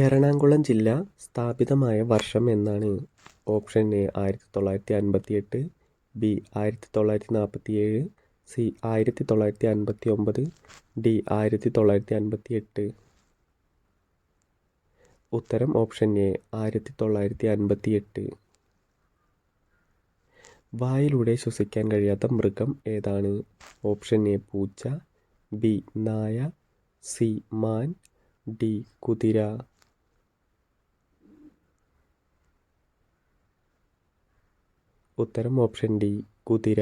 എറണാകുളം ജില്ല സ്ഥാപിതമായ വർഷം എന്നാണ്. ഓപ്ഷൻ എ ആയിരത്തി തൊള്ളായിരത്തി അൻപത്തി എട്ട് ബി ആയിരത്തി തൊള്ളായിരത്തി നാൽപ്പത്തി ഏഴ് സി ആയിരത്തി തൊള്ളായിരത്തി അൻപത്തി ഒമ്പത് ഡി ആയിരത്തി തൊള്ളായിരത്തി അൻപത്തി എട്ട് ഉത്തരം ഓപ്ഷൻ എ ആയിരത്തി തൊള്ളായിരത്തി അൻപത്തി എട്ട് വായിലൂടെ ശ്വസിക്കാൻ കഴിയാത്ത മൃഗം ഏതാണ്? ഓപ്ഷൻ എ പൂച്ച ബി നായ സി മാൻ ഡി കുതിര. ഉത്തരം ഓപ്ഷൻ ഡി കുതിര.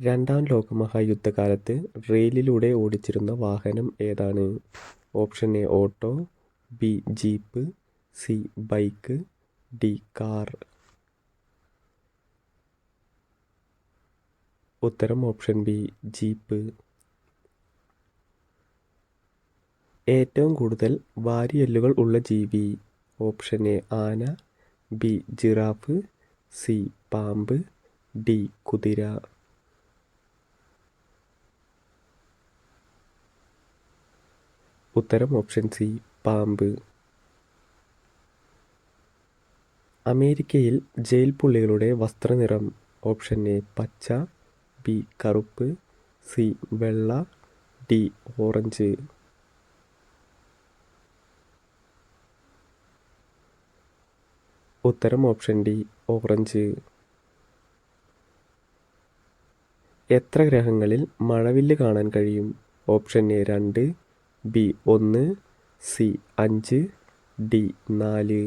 രണ്ടാം ലോകമഹായുദ്ധകാലത്ത് റെയിലിലൂടെ ഓടിച്ചിരുന്ന വാഹനം ഏതാണ്? Option A auto B jeep C bike D car. ഉത്തരം ഓപ്ഷൻ ബി ജീപ്പ്. ഏറ്റവും കൂടുതൽ വാരിയെല്ലുകൾ ഉള്ള ജീവി ഓപ്ഷൻ എ ആന ബി ജിറാഫ്. സി പാമ്പ്. ഡി കുതിര. ഉത്തരം ഓപ്ഷൻ സി പാമ്പ്. അമേരിക്കയിൽ ജയിൽ പുള്ളികളുടെ വസ്ത്രനിറം. ഓപ്ഷൻ എ പച്ച. ബി കറുപ്പ്. സി വെള്ള. D orange. ഉത്തരം ഓപ്ഷൻ ഡി ഓറഞ്ച് എത്ര ഗ്രഹങ്ങളിൽ മഴവില്ല് കാണാൻ കഴിയും? ഓപ്ഷൻ എ രണ്ട് ബി ഒന്ന് സി അഞ്ച് ഡി നാല്.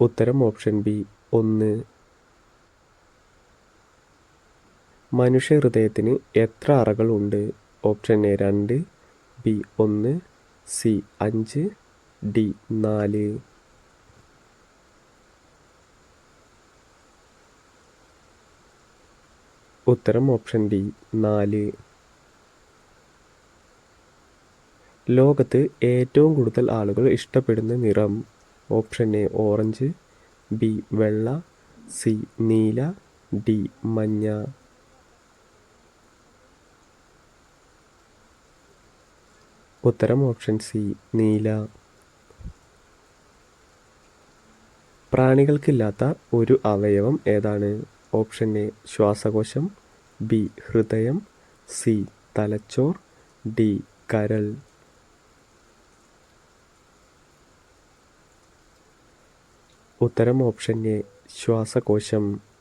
ഉത്തരം ഓപ്ഷൻ ബി ഒന്ന്. മനുഷ്യ ഹൃദയത്തിന് എത്ര അറകൾ ഉണ്ട് ഓപ്ഷൻ എ രണ്ട് ബി ഒന്ന് സി അഞ്ച് ഡി നാല്. ഉത്തരം ഓപ്ഷൻ ഡി നാല്. ലോകത്ത് ഏറ്റവും കൂടുതൽ ആളുകൾ ഇഷ്ടപ്പെടുന്ന നിറം ഓപ്ഷൻ എ ഓറഞ്ച് ബി വെള്ള സി നീല ഡി മഞ്ഞ. ഉത്തരം ഓപ്ഷൻ സി നീല. പ്രാണികൾക്കില്ലാത്ത ഒരു അവയവം ഏതാണ്? ഓപ്ഷൻ എ ശ്വാസകോശം ബി ഹൃദയം സി തലച്ചോർ ഡി കരൾ. ഉത്തരം ഓപ്ഷൻ എ ശ്വാസകോശം.